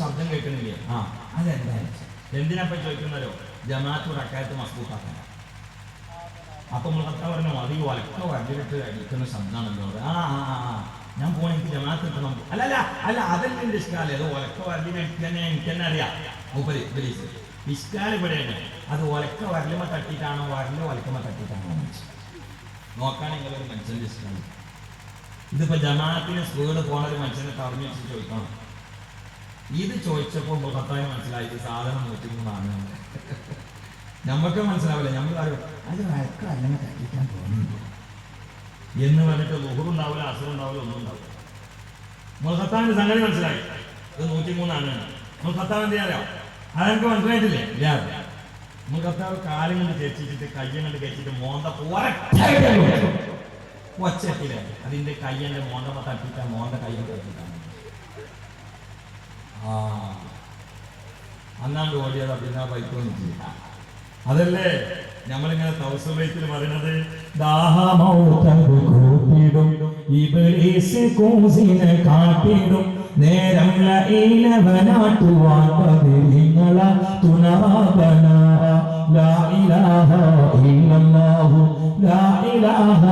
ശബ്ദം കേൾക്കണില്ലേ ആ അതെന്താ? എന്തിനപ്പ ചോദിക്കുന്നല്ലോ ജമാഅത്ത് റക്കായത്ത് മസ്കൂത്താക്കാൻ അപ്പൊ മുളത്ത പറഞ്ഞു അത് ഈ വലക്ക വരലിട്ട് അടിക്കുന്ന ശബ്ദമാണല്ലോ ആ ആ ഞാൻ പോണ എനിക്ക് ജമാഅത്ത് കിട്ടണം. അല്ല അല്ല അല്ല അതല്ല എന്റെ ഇഷ്കാലം? അത് ഒലക്ക വരലിന് എനിക്ക് തന്നെ എനിക്ക് തന്നെ അറിയാം. മൂപ്പര് ഇബ്ലീസ്. ഇഷ്കാൽ ഇവിടെയാണ്. അത് ഒലക്ക വരലുമ തട്ടിയിട്ടാണോ വരൽ ഒലക്കമ തട്ടിയിട്ടാണോ. നോക്കാണെങ്കിൽ ഒരു മനുഷ്യന്റെ ഇഷ്ടമാണ് ഇതിപ്പോ ജമാഅത്തിന് സ്കൂളിൽ പോണ ഒരു മനുഷ്യനെ തറഞ്ഞു വെച്ച് ചോദിക്കണം. ഇത് ചോദിച്ചപ്പോൾ മുഖത്തായി മനസ്സിലായി സാധനം സാധനം നൂറ്റിമൂന്നാണ് നമുക്ക് മനസ്സിലാവില്ല. നമ്മൾ അറിയാം അത് വഴക്ക അല്ലെങ്കിൽ തോന്നുന്നു എന്ന് പറഞ്ഞിട്ട് ലുഹുറുണ്ടാവില്ല അസുഖം ഉണ്ടാവില്ല ഒന്നും ഉണ്ടാവില്ല മുഖത്താവിന്റെ സംഗതി മനസ്സിലായി. ഇത് നൂറ്റിമൂന്നാണ്. മുഖത്താവ് എന്ത് അറിയാം അതെനിക്ക് മനസ്സിലായിട്ടില്ലേ? ഇല്ല. മുഖത്താവ് കാലം കൊണ്ട് ചേച്ചിട്ട് കയ്യും കൊണ്ട് കെച്ചിട്ട് മോന്ത ഒച്ചത്തില്ല അതിന്റെ കയ്യന്റെ മോന്തമ്മ തട്ടിട്ടാ മോന്ത കയ്യും തട്ടിട്ടാണ് അന്നാണ്ട് ഓടിയത് അഭിനാ ആ ബൈക്ക് അതല്ലേ? നമ്മളിങ്ങനെ തൗസുബൈത്തിൽ പറയുന്നത് ദാഹമൗതത് കൂട്ടിടും ഇബ്ലീസ് കൂസിനെ കാട്ടിടും നേരം ലാ ഇലാഹ ലാ ഇലാഹ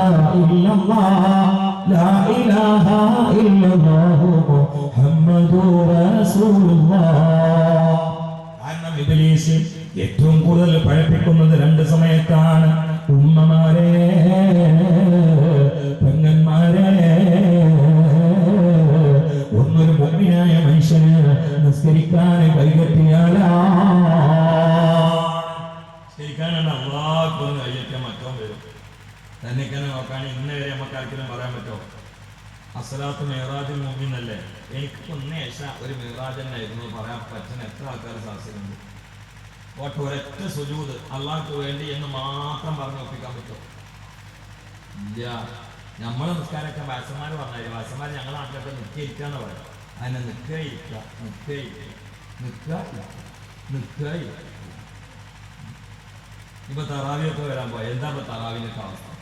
ലാ ഇലാഹ ഇല്ലല്ലാഹു ഏറ്റവും കൂടുതൽ പഴപ്പിക്കുന്നത് രണ്ട് സമയത്താണ്. ഉമ്മമാരെ പെങ്ങന്മാരെ ഒന്നൊരു ഭംഗിയായ മനുഷ്യന് നിസ്കരിക്കാൻ കൈകെട്ടിയാലാ ശരിക്കാനാണ് അള്ളാഹ് വരും. തന്നെക്കാനെ നോക്കാൻ ഇന്ന് വരെ നമുക്ക് ആർക്കും പറയാൻ പറ്റുമോ? അസലാത്ത് മേറാജിൽ അല്ലേ എനിക്ക് ഒന്നേ ഒരു ഒരു മേറാജ് തന്നെയായിരുന്നു പറയാൻ പറ്റുന്ന എത്ര ആൾക്കാർ സാധിച്ചിട്ടുണ്ട്. ഓട്ട് ഒരൊറ്റ സുജൂത് അള്ളാഹ്ക്ക് വേണ്ടി എന്ന് മാത്രം പറഞ്ഞു ഒപ്പിക്കാൻ പറ്റും. ഇല്ല. നമ്മളെ നിസ്കാരമൊക്കെ വാസന്മാർ പറഞ്ഞാൽ വാസന്മാർ ഞങ്ങൾ നാട്ടിലൊക്കെ നിൽക്കിയിരിക്കാന്ന് പറയും. അതിനെ നിൽക്കുക ഇരിക്കുക നിൽക്കുക ഇരിക്കുക നിൽക്കുക നിൽക്കുക ഇരിക്കുക. ഇപ്പൊ തറാവിയൊക്കെ വരാൻ പോയി എന്താ ഇപ്പൊ തറാവിനൊക്കെ അവസ്ഥ?